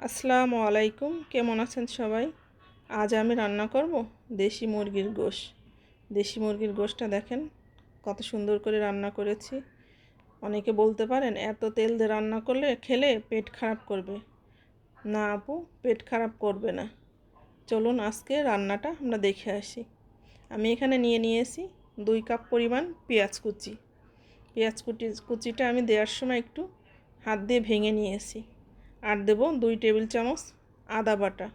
আসসালামু আলাইকুম, কেমন আছেন সবাই? আজ আমি রান্না করব দেশি মুরগির গোশ। দেশি মুরগির গোশটা দেখেন, কত সুন্দর করে রান্না করেছি। অনেকে বলতে পারেন, এত তেল দিয়ে রান্না করলে খেলে পেট খারাপ করবে। না আপু, পেট খারাপ করবে না। চলুন আজকে রান্নাটা আমরা দেখে আসি। আমি এখানে নিয়ে নিয়েছি দুই কাপ পরিমাণ পেঁয়াজ কুচি। পেঁয়াজ কুচি, কুচিটা আমি দেওয়ার সময় একটু হাত দিয়ে ভেঙে নিয়েছি। আর দেব দুই টেবিল চামচ আদা বাটা,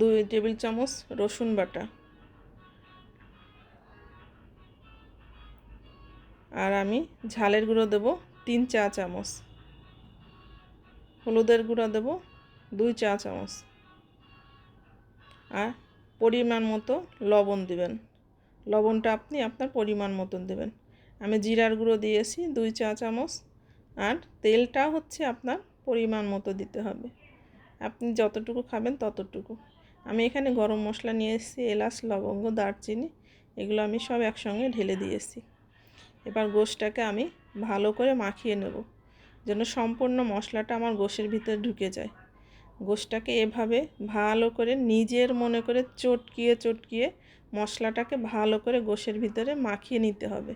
দুই টেবিল চামচ রসুন বাটা আর আমি ঝালের গুঁড়ো দেব তিন চা চামচ, হলুদের গুঁড়ো দেব দুই চা চামচ আর পরিমাণ মতো লবণ দিবেন। লবণটা আপনি আপনার পরিমাণ মতন দেবেন। আমি জিরার গুঁড়ো দিয়েছি দুই চা চামচ। আর তেলটা হচ্ছে আপনার পরিমাণ মতো দিতে হবে। আপনি যতটুকু খাবেন ততটুকু। আমি এখানে গরম মশলা নিয়ে এসেছি, এলাচ, লবঙ্গ, দারচিনি, এগুলো আমি সব একসঙ্গে ঢেলে দিয়েছি এবার গোশটাকে আমি ভালো করে মাখিয়ে নেব, যেন সম্পূর্ণ মশলাটা আমার গোশের ভিতরে ঢুকে যায়। গোশটাকে এভাবে ভালো করে নিজের মনে করে চটকিয়ে চটকিয়ে মশলাটাকে ভালো করে গোশের ভিতরে মাখিয়ে নিতে হবে।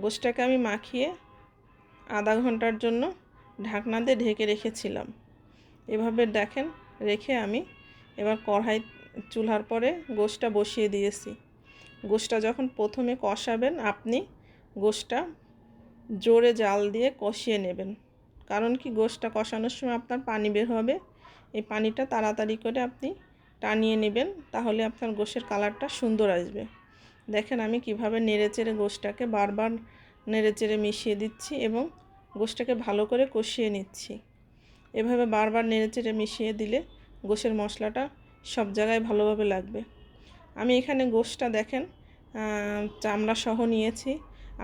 গোশটাকে আমি মাখিয়ে আধা ঘণ্টার জন্য ঢাকনা দিয়ে ঢেকে রেখেছিলাম। এভাবে দেখেন, রেখে আমি এবার কড়াই চুলার পরে গোশটা বসিয়ে দিয়েছি। গোশটা যখন প্রথমে কষাবেন, আপনি গোশটা জোরে জাল দিয়ে কষিয়ে নেবেন। কারণ কি, গোশটা কষানোর সময় আপনার পানি বের হবে। এই পানিটা তাড়াতাড়ি করে আপনি টানিয়ে নেবেন, তাহলে আপনার গোশের কালারটা সুন্দর আসবে। দেখেন আমি কীভাবে নেড়ে চেড়ে গোশটাকে বারবার নেড়ে চেড়ে মিশিয়ে দিচ্ছি এবং গোশটাকে ভালো করে কষিয়ে নিচ্ছি। এভাবে বারবার নেড়ে চেড়ে মিশিয়ে দিলে গোশের মশলাটা সব জায়গায় ভালোভাবে লাগবে। আমি এখানে গোশটা দেখেন চামড়া সহ নিয়েছি।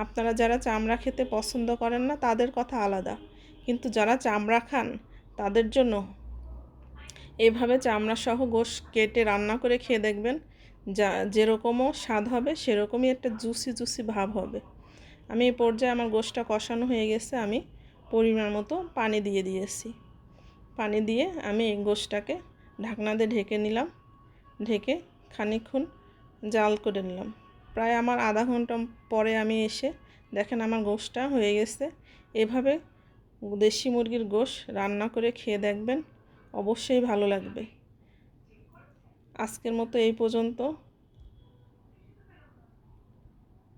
আপনারা যারা চামড়া খেতে পছন্দ করেন না, তাদের কথা আলাদা। কিন্তু যারা চামড়া খান, তাদের জন্য এভাবে চামড়া সহ গোশ কেটে রান্না করে খেয়ে দেখবেন, যা যেরকমও স্বাদ হবে, সেরকমই একটা জুসি জুসি ভাব হবে। আমি এই পর্যায়ে আমার গোশটা কষানো হয়ে গেছে, আমি পরিমাণ মতো পানি দিয়ে দিয়েছি। পানি দিয়ে আমি এই গোশটাকে ঢাকনা দিয়ে ঢেকে নিলাম, ঢেকে খানিক্ষণ জাল করে নিলাম। প্রায় আমার আধা ঘণ্টা পরে আমি এসে দেখেন আমার গোশটা হয়ে গেছে। এভাবে দেশি মুরগির গোশ রান্না করে খেয়ে দেখবেন, অবশ্যই ভালো লাগবে। আজকের মতো এই পর্যন্ত।